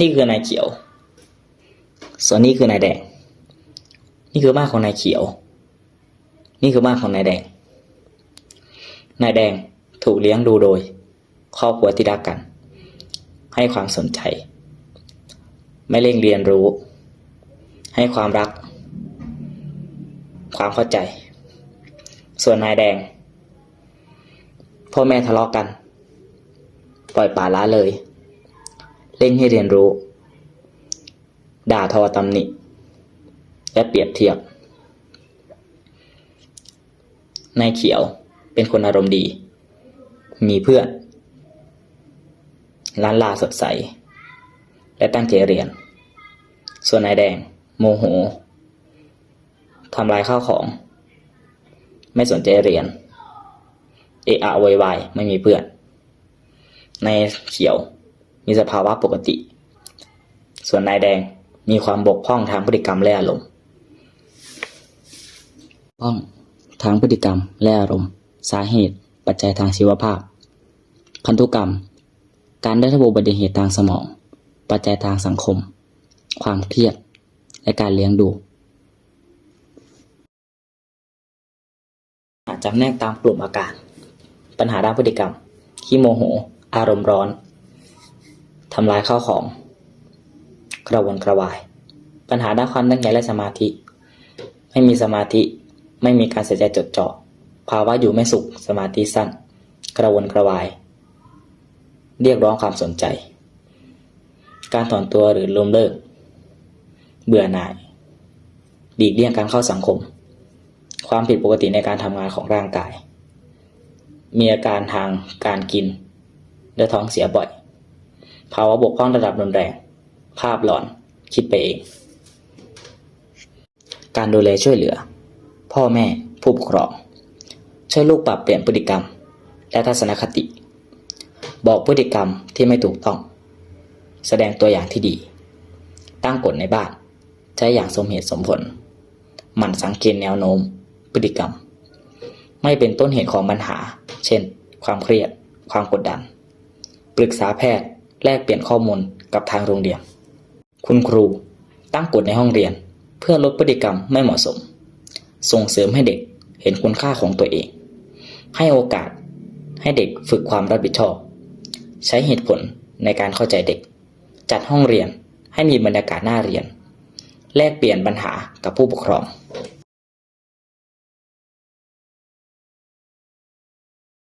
นี่คือนายเขียว ส่วนนี้คือนายแดง นี่คือบ้านของนายเขียว นี่คือบ้านของนายแดง นายแดงถูกเลี้ยงดูโดย ครอบครัวที่รักกัน ให้ความสนใจ ไม่เร่งเรียนรู้ ให้ความรัก ความเข้าใจ ส่วนนายแดง พ่อแม่ทะเลาะกัน ปล่อยป่าละเลย เร่งให้เรียนรู้ ด่าทอตำหนิ และเปรียบเทียบ นายเขียวเป็นคนอารมณ์ดี มีเพื่อนล้านลาสดใส และตั้งใจเรียน ส่วนนายแดง โมโหทำลายข้าวของ ไม่สนใจเรียน เอะอะโวยวายไม่มีเพื่อน นายเขียว มีสภาวะปกติ ส่วนนายแดงมีความบกพร่องทางพฤติกรรมและอารมณ์พ้องทางพฤติกรรมและอารมณ์ สาเหตุ ปัจจัยทางชีวภาพ พันธุกรรม การได้รับอุบัติเหตุทางสมอง ปัจจัยทางสังคม ความเครียด และการเลี้ยงดูอาจจำแนกตามกลุ่มอาการ ปัญหาด้านพฤติกรรม ขี้โมโห อารมณ์ร้อนำลายข้าวของ กระวนกระวาย ปัญหาด้านความตั้งใจและสมาธิ ไม่มีสมาธิ ไม่มีการใส่ใจจดจ่อ ภาวะอยู่ไม่สุข สมาธิสั้น กระวนกระวาย เรียกร้องความสนใจ การถอนตัวหรือล้มเลิก เบื่อหน่ายหลีกเลี่ยงการเข้าสังคม ความผิดปกติในการทำงานของร่างกาย มีอาการทางการกิน และท้องเสียบ่อย ภาวะบกพร่องระดับรุนแรง ภาพหลอน คิดไปเอง การดูแลช่วยเหลือ พ่อแม่ผู้ปกครอง ช่วยลูกปรับเปลี่ยนพฤติกรรม และทัศนคติ บอกพฤติกรรมที่ไม่ถูกต้อง แสดงตัวอย่างที่ดี ตั้งกฎในบ้าน ใช้อย่างสมเหตุสมผล หมั่นสังเกตแนวโน้ม พฤติกรรม ไม่เป็นต้นเหตุของปัญหา เช่น ความเครียด ความกดดัน ปรึกษาแพทย์ แลกเปลี่ยนข้อมูลกับทางโรงเรียน คุณครูตั้งกฎในห้องเรียน เพื่อลดพฤติกรรมไม่เหมาะสม ส่งเสริมให้เด็กเห็นคุณค่าของตัวเอง ให้โอกาสให้เด็กฝึกความรับผิดชอบ ใช้เหตุผลในการเข้าใจเด็ก จัดห้องเรียนให้มีบรรยากาศน่าเรียน แลกเปลี่ยนปัญหากับผู้ปกครอง